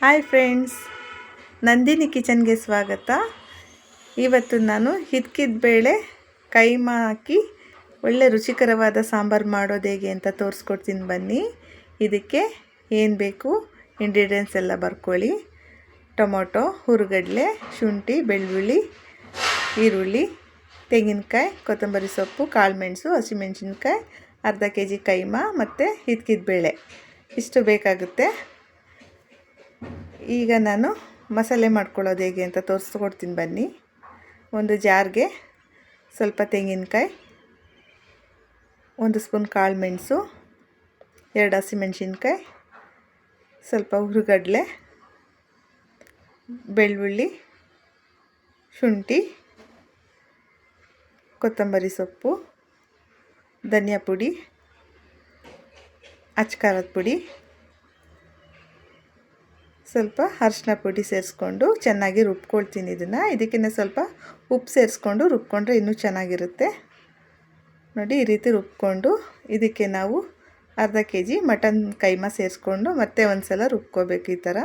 Hi friends Nandini ಕಿಚನ್ಗೆ ಸ್ವಾಗತ. ಇವತ್ತು ನಾನು ಹಿತ್ಕಿದ ಬೇಳೆ ಕೈಮಾ ಹಾಕಿ ಒಳ್ಳೆ ರುಚಿಕರವಾದ ಸಾಂಬಾರು ಮಾಡೋದು ಹೇಗೆ ಅಂತ ತೋರಿಸ್ಕೊಡ್ತೀನಿ ಬನ್ನಿ. ಇದಕ್ಕೆ ಏನು ಬೇಕು? ಇಂಗ್ರೀಡಿಯೆಂಟ್ಸ್ ಎಲ್ಲ ಬರ್ಕೊಳ್ಳಿ. ಟೊಮೊಟೊ, ಹುರುಗಡ್ಲೆ, ಶುಂಠಿ, ಬೆಳ್ಳುಳ್ಳಿ, ಈರುಳ್ಳಿ, ತೆಂಗಿನಕಾಯಿ, ಕೊತ್ತಂಬರಿ ಸೊಪ್ಪು, ಕಾಳುಮೆಣಸು, ಹಸಿಮೆಣಸಿನ್ಕಾಯಿ, ಅರ್ಧ ಕೆ ಜಿ ಕೈಮಾ ಮತ್ತು ಹಿತ್ಕಿದ ಬೇಳೆ. ಇಷ್ಟು ಬೇಕಾಗುತ್ತೆ. ಈಗ ನಾನು ಮಸಾಲೆ ಮಾಡ್ಕೊಳ್ಳೋದು ಹೇಗೆ ಅಂತ ತೋರಿಸ್ಕೊಡ್ತೀನಿ ಬನ್ನಿ. ಒಂದು ಜಾರ್ಗೆ ಸ್ವಲ್ಪ ತೆಂಗಿನಕಾಯಿ, ಒಂದು ಸ್ಪೂನ್ ಕಾಳು ಮೆಣಸು, ಎರಡು ಹಸಿಮೆಣ್ಸಿನ್ಕಾಯಿ ಸ್ವಲ್ಪ ಹುರುಗಡಲೆ, ಬೆಳ್ಳುಳ್ಳಿ, ಶುಂಠಿ, ಕೊತ್ತಂಬರಿ ಸೊಪ್ಪು, ಧನಿಯಾ ಪುಡಿ ಅಚ್ಕಾರದ ಪುಡಿ ಸ್ವಲ್ಪ ಅರಿಶಿನ ಪುಡಿ ಸೇರಿಸ್ಕೊಂಡು ಚೆನ್ನಾಗಿ ರುಬ್ಕೊಳ್ತೀನಿ ಇದನ್ನು. ಇದಕ್ಕಿಂತ ಸ್ವಲ್ಪ ಉಪ್ಪು ಸೇರಿಸ್ಕೊಂಡು ರುಬ್ಕೊಂಡ್ರೆ ಇನ್ನೂ ಚೆನ್ನಾಗಿರುತ್ತೆ. ನೋಡಿ, ಈ ರೀತಿ ರುಬ್ಕೊಂಡು ಇದಕ್ಕೆ ನಾವು ಅರ್ಧ ಕೆ ಜಿ ಮಟನ್ ಕೈಮ ಸೇರಿಸ್ಕೊಂಡು ಮತ್ತೆ ಒಂದು ಸಲ ರುಬ್ಕೋಬೇಕು ಈ ಥರ.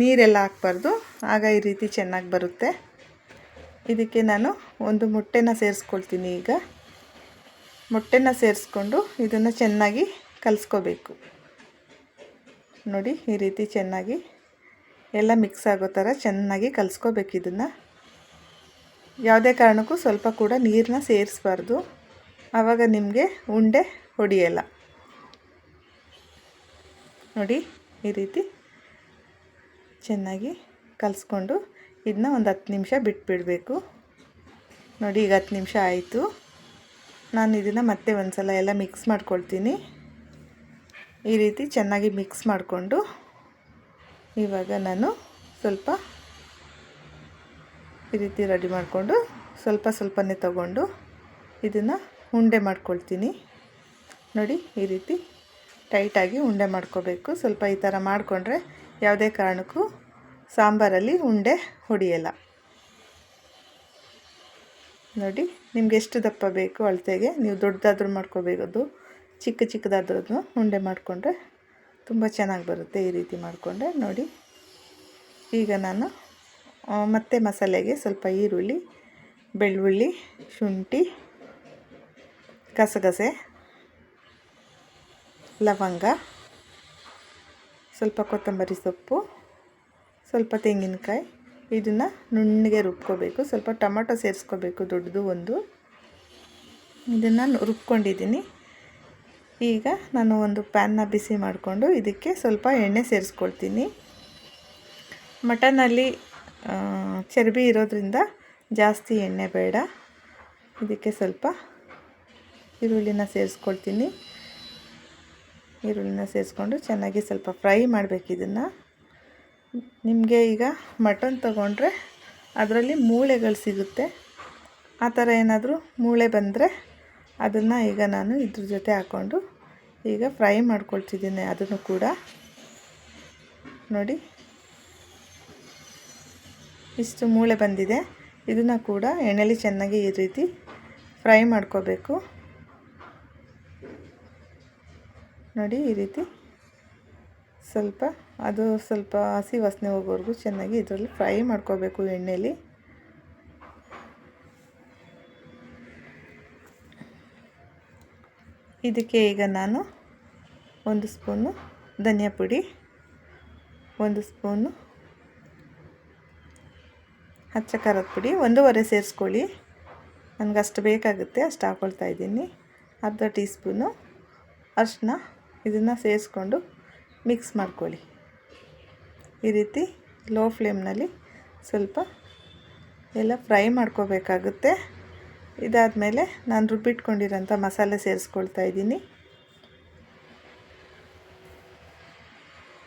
ನೀರೆಲ್ಲ ಹಾಕ್ಬಾರ್ದು, ಆಗ ಈ ರೀತಿ ಚೆನ್ನಾಗಿ ಬರುತ್ತೆ. ಇದಕ್ಕೆ ನಾನು ಒಂದು ಮೊಟ್ಟೆನ ಸೇರಿಸ್ಕೊಳ್ತೀನಿ ಈಗ. ಮೊಟ್ಟೆನ ಸೇರಿಸ್ಕೊಂಡು ಇದನ್ನು ಚೆನ್ನಾಗಿ ಕಲಿಸ್ಕೋಬೇಕು. ನೋಡಿ, ಈ ರೀತಿ ಚೆನ್ನಾಗಿ ಎಲ್ಲ ಮಿಕ್ಸ್ ಆಗೋ ಥರ ಚೆನ್ನಾಗಿ ಕಲಿಸ್ಕೋಬೇಕು ಇದನ್ನು. ಯಾವುದೇ ಕಾರಣಕ್ಕೂ ಸ್ವಲ್ಪ ಕೂಡ ನೀರನ್ನ ಸೇರಿಸ್ಬಾರ್ದು. ಆವಾಗ ನಿಮಗೆ ಉಂಡೆ ಹೊಡಿಯಲ್ಲ. ನೋಡಿ, ಈ ರೀತಿ ಚೆನ್ನಾಗಿ ಕಲಿಸ್ಕೊಂಡು ಇದನ್ನ ಒಂದು ಹತ್ತು ನಿಮಿಷ ಬಿಟ್ಬಿಡಬೇಕು. ನೋಡಿ, ಈಗ ಹತ್ತು ನಿಮಿಷ ಆಯಿತು. ನಾನು ಇದನ್ನು ಮತ್ತೆ ಒಂದು ಸಲ ಎಲ್ಲ ಮಿಕ್ಸ್ ಮಾಡ್ಕೊಳ್ತೀನಿ. ಈ ರೀತಿ ಚೆನ್ನಾಗಿ ಮಿಕ್ಸ್ ಮಾಡಿಕೊಂಡು ಇವಾಗ ನಾನು ಸ್ವಲ್ಪ ಈ ರೀತಿ ರೆಡಿ ಮಾಡಿಕೊಂಡು ಸ್ವಲ್ಪ ಸ್ವಲ್ಪನೇ ತಗೊಂಡು ಇದನ್ನು ಉಂಡೆ ಮಾಡ್ಕೊಳ್ತೀನಿ. ನೋಡಿ, ಈ ರೀತಿ ಟೈಟಾಗಿ ಉಂಡೆ ಮಾಡ್ಕೋಬೇಕು. ಸ್ವಲ್ಪ ಈ ಥರ ಮಾಡಿಕೊಂಡ್ರೆ ಯಾವುದೇ ಕಾರಣಕ್ಕೂ ಸಾಂಬಾರಲ್ಲಿ ಉಂಡೆ ಹೊಡಿಯಲ್ಲ. ನೋಡಿ, ನಿಮ್ಗೆ ಎಷ್ಟು ದಪ್ಪ ಬೇಕು ಅಳತೆಗೆ, ನೀವು ದೊಡ್ಡದಾದ್ರೂ ಮಾಡ್ಕೋಬೇಕು. ಚಿಕ್ಕ ಚಿಕ್ಕದಾದ್ರೂ ಉಂಡೆ ಮಾಡಿಕೊಂಡ್ರೆ ತುಂಬ ಚೆನ್ನಾಗಿ ಬರುತ್ತೆ ಈ ರೀತಿ ಮಾಡಿಕೊಂಡ್ರೆ ನೋಡಿ. ಈಗ ನಾನು ಮತ್ತೆ ಮಸಾಲೆಗೆ ಸ್ವಲ್ಪ ಈರುಳ್ಳಿ, ಬೆಳ್ಳುಳ್ಳಿ, ಶುಂಠಿ, ಗಸಗಸೆ, ಲವಂಗ, ಸ್ವಲ್ಪ ಕೊತ್ತಂಬರಿ ಸೊಪ್ಪು, ಸ್ವಲ್ಪ ತೆಂಗಿನಕಾಯಿ, ಇದನ್ನು ನುಣ್ಣಗೆ ರುಬ್ಕೋಬೇಕು, ಸ್ವಲ್ಪ ಟೊಮೊಟೊ ಸೇರಿಸ್ಕೋಬೇಕು ದೊಡ್ಡದು ಒಂದು. ಇದನ್ನು ರುಬ್ಕೊಂಡಿದ್ದೀನಿ. ಈಗ ನಾನು ಒಂದು ಪ್ಯಾನ್ನ ಬಿಸಿ ಮಾಡಿಕೊಂಡು ಇದಕ್ಕೆ ಸ್ವಲ್ಪ ಎಣ್ಣೆ ಸೇರಿಸ್ಕೊಳ್ತೀನಿ. ಮಟನಲ್ಲಿ ಚರ್ಬಿ ಇರೋದ್ರಿಂದ ಜಾಸ್ತಿ ಎಣ್ಣೆ ಬೇಡ. ಇದಕ್ಕೆ ಸ್ವಲ್ಪ ಈರುಳ್ಳಿನ ಸೇರಿಸ್ಕೊಳ್ತೀನಿ. ಈರುಳ್ಳಿನ ಸೇರಿಸ್ಕೊಂಡು ಚೆನ್ನಾಗಿ ಸ್ವಲ್ಪ ಫ್ರೈ ಮಾಡಬೇಕು ಇದನ್ನು. ನಿಮಗೆ ಈಗ ಮಟನ್ ತಗೊಂಡ್ರೆ ಅದರಲ್ಲಿ ಮೂಳೆಗಳು ಸಿಗುತ್ತೆ. ಆ ಥರ ಏನಾದರೂ ಮೂಳೆ ಬಂದರೆ ಅದನ್ನು ಈಗ ನಾನು ಇದ್ರ ಜೊತೆ ಹಾಕ್ಕೊಂಡು ಈಗ ಫ್ರೈ ಮಾಡ್ಕೊಳ್ತಿದ್ದೀನಿ ಅದನ್ನು ಕೂಡ. ನೋಡಿ. ಇಷ್ಟು ಮೂಳೆ ಬಂದಿದೆ. ಇದನ್ನು ಕೂಡ ಎಣ್ಣೆಲಿ ಚೆನ್ನಾಗಿ ಈ ರೀತಿ ಫ್ರೈ ಮಾಡ್ಕೋಬೇಕು. ನೋಡಿ ಈ ರೀತಿ ಸ್ವಲ್ಪ ಅದು ಸ್ವಲ್ಪ ಹಸಿ ವಾಸನೆ ಹೋಗೋವರೆಗೂ ಚೆನ್ನಾಗಿ ಇದರಲ್ಲಿ ಫ್ರೈ ಮಾಡ್ಕೋಬೇಕು ಎಣ್ಣೆಲಿ. ಇದಕ್ಕೆ ಈಗ ನಾನು ಒಂದು ಸ್ಪೂನು ಧನಿಯಾ ಪುಡಿ, ಒಂದು ಸ್ಪೂನು ಹಚ್ಚ ಖಾರದ ಪುಡಿ, ಒಂದೂವರೆ ಸೇರಿಸ್ಕೊಳ್ಳಿ. ನನಗೆ ಅಷ್ಟು ಬೇಕಾಗುತ್ತೆ, ಅಷ್ಟು ಹಾಕ್ಕೊಳ್ತಾ ಇದ್ದೀನಿ. ಅರ್ಧ ಟೀ ಸ್ಪೂನು ಅರಿಶಿನ ಇದನ್ನು ಸೇರಿಸ್ಕೊಂಡು ಮಿಕ್ಸ್ ಮಾಡ್ಕೊಳ್ಳಿ. ಈ ರೀತಿ ಲೋ ಫ್ಲೇಮ್ನಲ್ಲಿ ಸ್ವಲ್ಪ ಎಲ್ಲ ಫ್ರೈ ಮಾಡ್ಕೋಬೇಕಾಗುತ್ತೆ. ಇದಾದಮೇಲೆ ನಾನು ರುಬ್ಬಿಟ್ಕೊಂಡಿರೋಂಥ ಮಸಾಲೆ ಸೇರಿಸ್ಕೊಳ್ತಾ ಇದ್ದೀನಿ.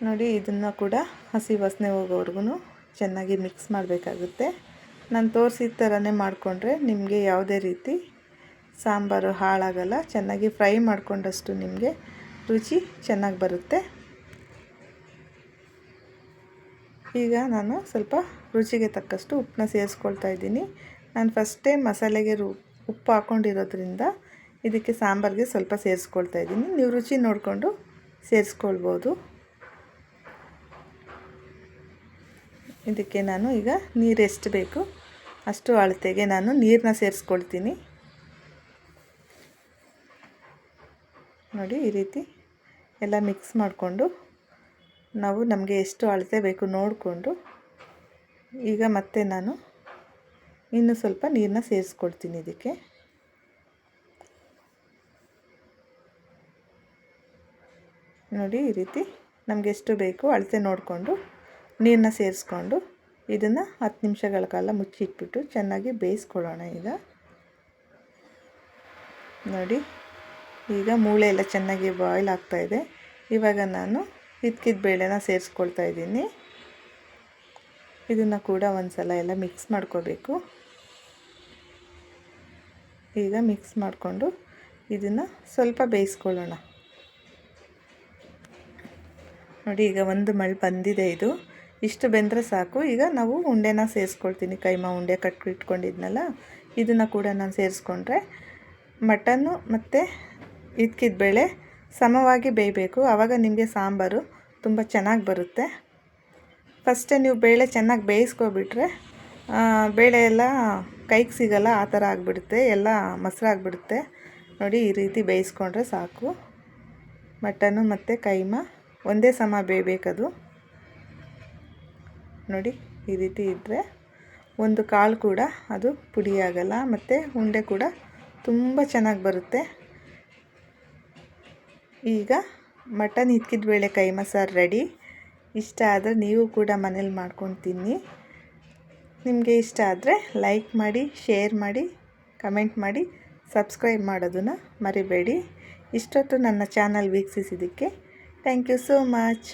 ನೋಡಿ, ಇದನ್ನು ಕೂಡ ಹಸಿ ವಾಸನೆ ಹೋಗೋವರೆಗೂ ಚೆನ್ನಾಗಿ ಮಿಕ್ಸ್ ಮಾಡಬೇಕಾಗುತ್ತೆ. ನಾನು ತೋರಿಸಿದ ಥರನೇ ಮಾಡಿಕೊಂಡ್ರೆ ನಿಮಗೆ ಯಾವುದೇ ರೀತಿ ಸಾಂಬಾರು ಹಾಳಾಗಲ್ಲ, ಚೆನ್ನಾಗಿ ಫ್ರೈ ಮಾಡಿಕೊಂಡಷ್ಟು ನಿಮಗೆ ರುಚಿ ಚೆನ್ನಾಗಿ ಬರುತ್ತೆ. ಈಗ ನಾನು ಸ್ವಲ್ಪ ರುಚಿಗೆ ತಕ್ಕಷ್ಟು ಉಪ್ಪನ್ನ ಸೇರಿಸ್ಕೊಳ್ತಾ ಇದ್ದೀನಿ. ನಾನು ಫಸ್ಟೇ ಮಸಾಲೆಗೆ ರು, ಉಪ್ಪು ಹಾಕ್ಕೊಂಡಿರೋದ್ರಿಂದ ಇದಕ್ಕೆ ಸಾಂಬಾರಿಗೆ ಸ್ವಲ್ಪ ಸೇರಿಸ್ಕೊಳ್ತಾ ಇದ್ದೀನಿ. ನೀವು ರುಚಿ ನೋಡಿಕೊಂಡು ಸೇರಿಸ್ಕೊಳ್ಬೋದು. ಇದಕ್ಕೆ ನಾನು ಈಗ ನೀರು ಎಷ್ಟು ಬೇಕು ಅಷ್ಟು ಅಳತೆಗೆ ನಾನು ನೀರನ್ನ ಸೇರಿಸ್ಕೊಳ್ತೀನಿ. ನೋಡಿ ಈ ರೀತಿ ಎಲ್ಲ ಮಿಕ್ಸ್ ಮಾಡಿಕೊಂಡು ನಾವು ನಮಗೆ ಎಷ್ಟು ಅಳತೆ ಬೇಕು ನೋಡಿಕೊಂಡು ಈಗ ಮತ್ತೆ ನಾನು ಇನ್ನೂ ಸ್ವಲ್ಪ ನೀರನ್ನ ಸೇರಿಸ್ಕೊಳ್ತೀನಿ ಇದಕ್ಕೆ. ನೋಡಿ ಈ ರೀತಿ ನಮಗೆ ಎಷ್ಟು ಬೇಕು ಅಳತೆ ನೋಡಿಕೊಂಡು ನೀರನ್ನ ಸೇರಿಸ್ಕೊಂಡು ಇದನ್ನು ಹತ್ತು ನಿಮಿಷಗಳ ಕಾಲ ಮುಚ್ಚಿಟ್ಬಿಟ್ಟು ಚೆನ್ನಾಗಿ ಬೇಯಿಸ್ಕೊಳ್ಳೋಣ ಈಗ. ನೋಡಿ, ಈಗ ಮೂಳೆ ಎಲ್ಲ ಚೆನ್ನಾಗಿ ಬಾಯ್ಲ್ ಆಗ್ತಾಯಿದೆ ಇವಾಗ ನಾನು ಇದ್ಕಿದ ಬೇಳೆನ ಸೇರಿಸ್ಕೊಳ್ತಾ ಇದ್ದೀನಿ. ಇದನ್ನು ಕೂಡ ಒಂದು ಸಲ ಎಲ್ಲ ಮಿಕ್ಸ್ ಮಾಡ್ಕೋಬೇಕು. ಈಗ ಮಿಕ್ಸ್ ಮಾಡಿಕೊಂಡು ಇದನ್ನು ಸ್ವಲ್ಪ ಬೇಯಿಸ್ಕೊಳ್ಳೋಣ. ನೋಡಿ, ಈಗ ಒಂದು ಮಳೆ ಬಂದಿದೆ ಇದು. ಇಷ್ಟು ಬೆಂದರೆ ಸಾಕು. ಈಗ ನಾವು ಉಂಡೆನ ಸೇರಿಸ್ಕೊಳ್ತೀನಿ. ಕೈಮಾ ಉಂಡೆ ಕಟ್ಟಿ ಇಟ್ಕೊಂಡಿದ್ನಲ್ಲ, ಇದನ್ನು ಕೂಡ ನಾನು ಸೇರಿಸ್ಕೊಂಡ್ರೆ ಮಟನ್ನು ಮತ್ತು ಇದ್ಕಿದ ಬೇಳೆ ಸಮವಾಗಿ ಬೇಯಬೇಕು. ಆವಾಗ ನಿಮಗೆ ಸಾಂಬಾರು ತುಂಬ ಚೆನ್ನಾಗಿ ಬರುತ್ತೆ. ಫಸ್ಟೇ ನೀವು ಬೇಳೆ ಚೆನ್ನಾಗಿ ಬೇಯಿಸ್ಕೊಬಿಟ್ರೆ ಬೇಳೆ ಎಲ್ಲ ಕೈಗೆ ಸಿಗಲ್ಲ, ಆ ಥರ ಆಗಿಬಿಡುತ್ತೆ. ಎಲ್ಲ ಮೊಸರಾಗ್ಬಿಡುತ್ತೆ ನೋಡಿ, ಈ ರೀತಿ ಬೇಯಿಸ್ಕೊಂಡ್ರೆ ಸಾಕು. ಮಟನು ಮತ್ತು ಕೈಮ, ಒಂದೇ ಸಮ ಬೇಯಬೇಕದು. ನೋಡಿ, ಈ ರೀತಿ ಇದ್ದರೆ ಒಂದು ಕಾಳು ಕೂಡ ಅದು ಪುಡಿಯಾಗಲ್ಲ, ಮತ್ತು ಉಂಡೆ ಕೂಡ ತುಂಬ ಚೆನ್ನಾಗಿ ಬರುತ್ತೆ. ಈಗ ಮಟನ್ ಬೇಳೆ ಕೈಮ ಸಾರು ರೆಡಿ. ಇಷ್ಟ ಆದರೆ ನೀವು ಕೂಡ ಮನೇಲಿ ಮಾಡ್ಕೊಂಡು ತಿನ್ನಿ. ನಿಮಗೆ ಇಷ್ಟ ಆದರೆ ಲೈಕ್ ಮಾಡಿ, ಶೇರ್ ಮಾಡಿ, ಕಮೆಂಟ್ ಮಾಡಿ, ಸಬ್ಸ್ಕ್ರೈಬ್ ಮಾಡೋದನ್ನು ಮರಿಬೇಡಿ. ಇಷ್ಟೊತ್ತು ನನ್ನ ಚಾನಲ್ ವೀಕ್ಷಿಸಿದ್ದಕ್ಕೆ ಥ್ಯಾಂಕ್ ಯು ಸೋ ಮಚ್.